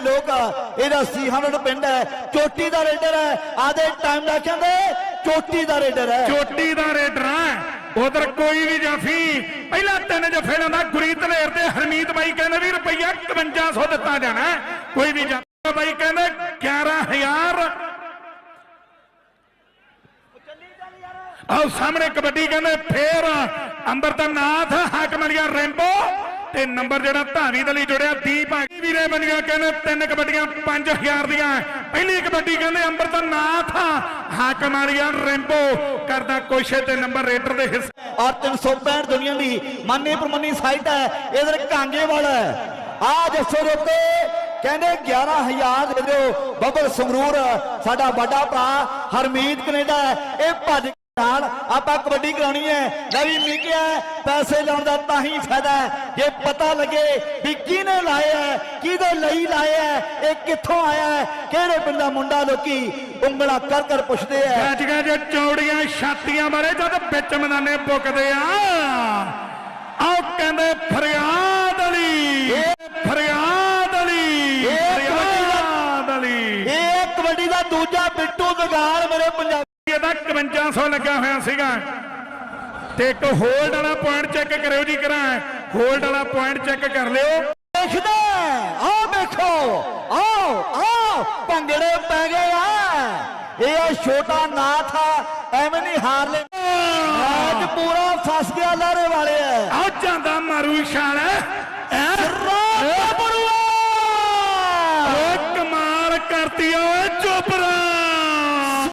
ਲੋਕ ਇਹਦਾ 300 ਪਿੰਡ ਹੈ ਚੋਟੀ ਦਾ ਰੇਡਰ ਹੈ। ਆਦੇ ਟਾਈਮ ਦਾ ਕਹਿੰਦੇ ਚੋਟੀ ਦਾ ਰੇਡਰ ਹੈ। ਚੋਟੀ ਦਾ ਰੇਡਰ ਹੈ। ਉਧਰ ਕੋਈ ਵੀ ਜਾਫੀ ਪਹਿਲਾਂ ਤਿੰਨ ਜਫੇ ਲਾਉਂਦਾ ਗੁਰੀਤ ਲੇਰ ਤੇ ਹਰਮੀਤ ਬਾਈ ਕਹਿੰਦੇ ਵੀ ਰੁਪਈਆ 5100 ਦਿੱਤਾ ਜਾਣਾ। ਕੋਈ ਵੀ ਜਾਫੀ ਬਾਈ ਕਹਿੰਦੇ 11000 ਆਓ ਸਾਹਮਣੇ ਕਬੱਡੀ ਕਹਿੰਦੇ ਫੇਰ ਅੰਬਰਤਨਾਥ ਹਾਕਮਲੀਆ ਰੈਂਬੋ। ਤੇ ਨੰਬਰ ਜਿਹੜਾ ਧਾਵੀ ਦੇ ਲਈ ਜੁੜਿਆ, ਦੀਪ ਆ ਵੀਰੇ ਬਣੀਆਂ ਕਹਿੰਦੇ ਤਿੰਨ ਕਬੱਡੀਆਂ 5000 ਦੀਆਂ। ਪਹਿਲੀ ਕਬੱਡੀ ਕਹਿੰਦੇ ਅੰਬਰਤਨਾਥ ਹਾਕਮਲੀਆ ਰੈਂਬੋ। ਕਰਦਾ ਕੋਸ਼ਿਸ਼ ਤੇ ਨੰਬਰ ਰੇਡਰ ਦੇ ਹਿੱਸੇ। ਔਰ 365 ਦੁਨੀਆ ਦੀ ਮਾਨੇ ਪ੍ਰਮੰਨੀ ਸਾਈਟ ਹੈ, ਇਧਰ ਕਾਂਗੇ ਵਾਲਾ ਆ ਜੱਸੋ ਰੋਕੇ ਕਹਿੰਦੇ 11000 ਦੇ ਦਿਓ ਬੱਬਲ ਸੰਗਰੂਰ, ਸਾਡਾ ਵੱਡਾ ਭਰਾ ਹਰਮੀਤ ਕੈਨੇਡਾ ਇਹ ਭੱਜ ਨਾਲ ਆਪਾਂ ਕਬੱਡੀ ਕਰਾਉਣੀ ਹੈ ਲੈ ਵੀ ਮਿਕਿਆ ਪੈਸੇ ਲਾਉਣ ਦਾ ਤਾਂ ਹੀ ਫਾਇਦਾ ਹੈ ਜੇ ਪਤਾ ਲੱਗੇ ਵੀ ਕਿਹਨੇ ਲਾਇਆ ਹੈ, ਕਿਹਦੇ ਲਈ ਲਾਇਆ ਹੈ, ਇਹ ਕਿੱਥੋਂ ਆਇਆ ਹੈ, ਕਿਹੜੇ ਪਿੰਡ ਦਾ ਮੁੰਡਾ ਲੋਕੀ ਉਂਗਲਾਂ ਕਰ ਕਰ ਪੁੱਛਦੇ ਆ ਅੱਜ ਕੱਲ੍ਹ ਜੇ ਚੌੜੀਆਂ ਛਾਤੀਆਂ ਬਾਰੇ ਜਦ ਵਿੱਚ ਮੈਦਾਨੇ ਪੁੱਕਦੇ ਆ ਆਓ ਕਹਿੰਦੇ ਫਰਿਆਦ ਅਲੀ ਫਰਿਆਦ ਅਲੀ ਇਹ ਕਬੱਡੀ ਦਾ- ਫਰਿਆਦ ਅਲੀ ਇਹ ਕਬੱਡੀ ਦਾ ਦੂਜਾ ਬਿੱਟੂ ਦਗਾਲ ਮੇਰੇ ਪੰਜਾਬ ਇਹਦਾ 1500 ਲੱਗਾ ਹੋਇਆ ਸੀਗਾ। ਤੇ ਇੱਕ ਹੋਲਡ ਵਾਲਾ ਪੁਆਇੰਟ ਚੈੱਕ ਕਰਿਓ ਜੀ ਕਰਾਂ ਹੋਲਡ ਵਾਲਾ ਪੁਆਇੰਟ ਚੈੱਕ ਕਰ ਲਿਓ। ਦੇਖਦਾ ਆਹ ਦੇਖੋ। ਆਓ ਆਓ ਭੰਗੜੇ ਪੈ ਗਏ ਆ। ਇਹ ਆ ਛੋਟਾ ਨਾਥ ਆ ਐਵੇਂ ਨਹੀਂ ਹਾਰ ਲੈ ਅੱਜ ਪੂਰਾ ਫਸ ਗਿਆ ਲਾਰੇ ਵਾਲੇ ਆ। ਜਾਂਦਾ ਮਾਰੂ ਇਸ਼ਾਨ ਐ। ਰੱਬ ਬਰੂਆ ਓ ਕਮਾਲ ਕਰਤੀ ਓਏ ਚੋਪਰਾ